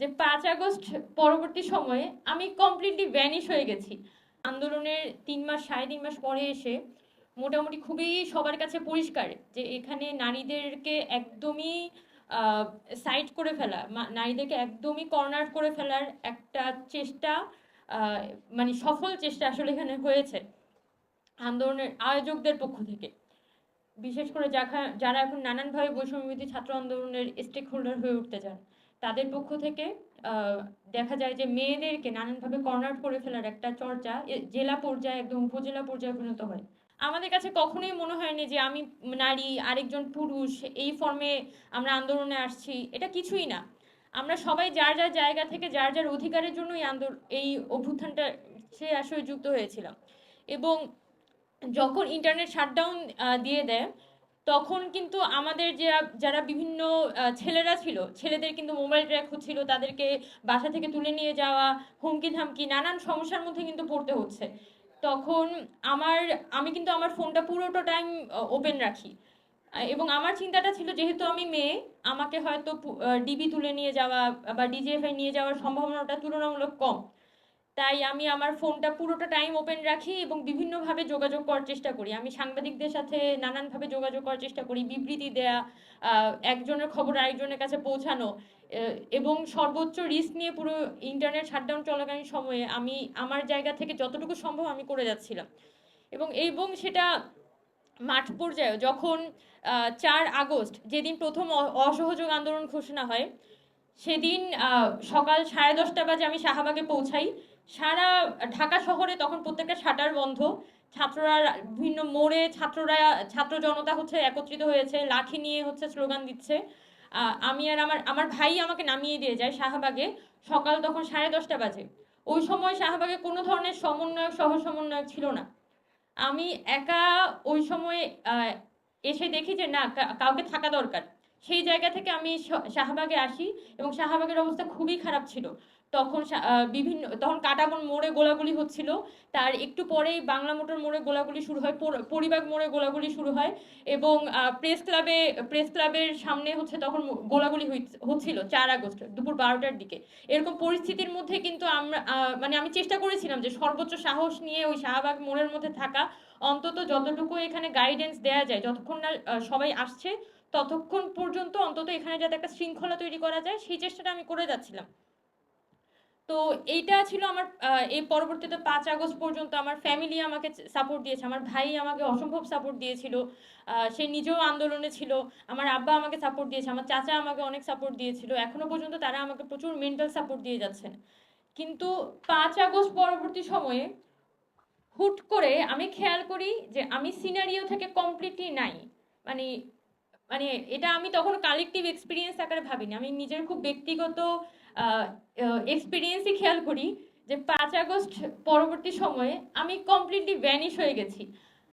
যে পাঁচ আগস্ট পরবর্তী সময়ে আমি কমপ্লিটলি ভ্যানিশ হয়ে গেছি। আন্দোলনের তিন মাস, সাড়ে তিন মাস পরে এসে মোটামুটি খুবই সবার কাছে পরিষ্কার যে এখানে নারীদেরকে একদমই সাইড করে ফেলা নারীদেরকে একদমই কর্নার করে ফেলার একটা চেষ্টা মানে সফল চেষ্টা আসলে এখানে হয়েছে আন্দোলনের আয়োজকদের পক্ষ থেকে। বিশেষ করে যারা এখন নানানভাবে বৈষম্যবিধি ছাত্র আন্দোলনের স্টেক হোল্ডার হয়ে উঠতে চান। তাদের পক্ষ থেকে দেখা যায় যে মেয়েদেরকে নানানভাবে কর্নার করে ফেলার একটা চর্চা জেলা পর্যায়ে একদম উপজেলা পর্যায়ে পরিণত হয়। আমাদের কাছে কখনোই মনে হয়নি যে আমি নারী, আরেকজন পুরুষ, এই ফর্মে আমরা আন্দোলনে আসছি, এটা কিছুই না। আমরা সবাই যার যার জায়গা থেকে যার যার অধিকারের জন্য এই আন্দোলন এই অভ্যুত্থানটা, সে আসলে যুক্ত হয়েছিলাম এবং যখন ইন্টারনেট শাটডাউন দিয়ে দেয় তখন কিন্তু আমাদের যারা যারা বিভিন্ন ছেলেরা ছিল, ছেলেদের কিন্তু মোবাইল ট্র্যাক হচ্ছিল, তাদেরকে বাসা থেকে তুলে নিয়ে যাওয়া, হুমকি ধামকি, নানান সমস্যার মধ্যে কিন্তু পড়তে হচ্ছে। তখন আমার, আমি কিন্তু আমার ফোনটা পুরোটা টাইম ওপেন রাখি। এবং আমার চিন্তাটা ছিল যেহেতু আমি মেয়ে, আমাকে হয়তো ডিবি তুলে নিয়ে যাওয়া বা ডিজিএফআই নিয়ে যাওয়ার সম্ভাবনাটা তুলনামূলক কম। তাই আমি আমার ফোনটা পুরোটা টাইম ওপেন রাখি এবং বিভিন্নভাবে যোগাযোগ করার চেষ্টা করি। আমি সাংবাদিকদের সাথে নানানভাবে যোগাযোগ করার চেষ্টা করি, বিবৃতি দেয়া একজনের খবর আরেকজনের কাছে পৌঁছানো এবং সর্বোচ্চ রিস্ক নিয়ে পুরো ইন্টারনেট শাটডাউন চলাকালীন সময়ে আমি আমার জায়গা থেকে যতটুকু সম্ভব আমি করে যাচ্ছিলাম। এবং এবং সেটা মাঠ পর্যায়ে, যখন চার আগস্ট, যেদিন প্রথম অসহযোগ আন্দোলন ঘোষণা হয় সেদিন সকাল সাড়ে দশটা বাজে আমি শাহবাগে পৌঁছাই। সারা ঢাকা শহরে তখন প্রত্যেকটা শাটার বন্ধ। ছাত্ররা বিভিন্ন মোড়ে ছাত্ররা, ছাত্র জনতা হচ্ছে একত্রিত হয়েছে, লাঠি নিয়ে হচ্ছে স্লোগান দিচ্ছে। আমি আর আমার আমার ভাই আমাকে নামিয়ে দিয়ে যায় শাহবাগে সকাল তখন সাড়ে দশটা বাজে। ওই সময় শাহবাগে কোনো ধরনের সমন্বয়ক সহ সমন্বয়ক ছিল না। আমি একা ওই সময় এসে দেখি যে না কাউকে থাকা দরকার। সেই জায়গা থেকে আমি শাহবাগে আসি এবং শাহবাগের অবস্থা খুবই খারাপ ছিল। তখন বিভিন্ন, তখন কাটাবন মোড়ে গোলাগুলি হচ্ছিল। তার একটু পরেই বাংলা মোটর মোড়ে গোলাগুলি শুরু হয় পরিবাগ মোড়ে গোলাগুলি শুরু হয় এবং প্রেস ক্লাবে, প্রেস ক্লাবের সামনে হচ্ছে তখন গোলাগুলি হচ্ছিল চার আগস্ট, দুপুর বারোটার দিকে। এরকম পরিস্থিতির মধ্যে কিন্তু আমরা মানে আমি চেষ্টা করেছিলাম যে সর্বোচ্চ সাহস নিয়ে ওই শাহবাগ মোড়ের মধ্যে থাকা। অন্তত যতটুকু এখানে গাইডেন্স দেওয়া যায়, যতক্ষণ না সবাই আসছে ততক্ষণ পর্যন্ত অন্তত এখানে যাতে একটা শৃঙ্খলা তৈরি করা যায়, সেই চেষ্টাটা আমি করে যাচ্ছিলাম। তো এইটা ছিল আমার এই পরবর্তীতে পাঁচ আগস্ট পর্যন্ত আমার ফ্যামিলি আমাকে সাপোর্ট দিয়েছে, আমার ভাই আমাকে অসম্ভব সাপোর্ট দিয়েছিল সে নিজেও আন্দোলনে ছিল, আমার আব্বা আমাকে সাপোর্ট দিয়েছে, আমার চাচা আমাকে অনেক সাপোর্ট দিয়েছিল, এখনও পর্যন্ত তারা আমাকে প্রচুর মেন্টাল সাপোর্ট দিয়ে যাচ্ছেন। কিন্তু পাঁচ আগস্ট পরবর্তী সময়ে হুট করে আমি খেয়াল করি যে আমি সিনারিও থেকে কমপ্লিটলি নাই। মানে মানে এটা আমি তখন কালেকটিভ এক্সপিরিয়েন্স আকারে ভাবিনি। আমি নিজের খুব ব্যক্তিগত এক্সপিরিয়েন্সই খেয়াল করি যে পাঁচ আগস্ট পরবর্তী সময়ে আমি কমপ্লিটলি ভ্যানিশ হয়ে গেছি।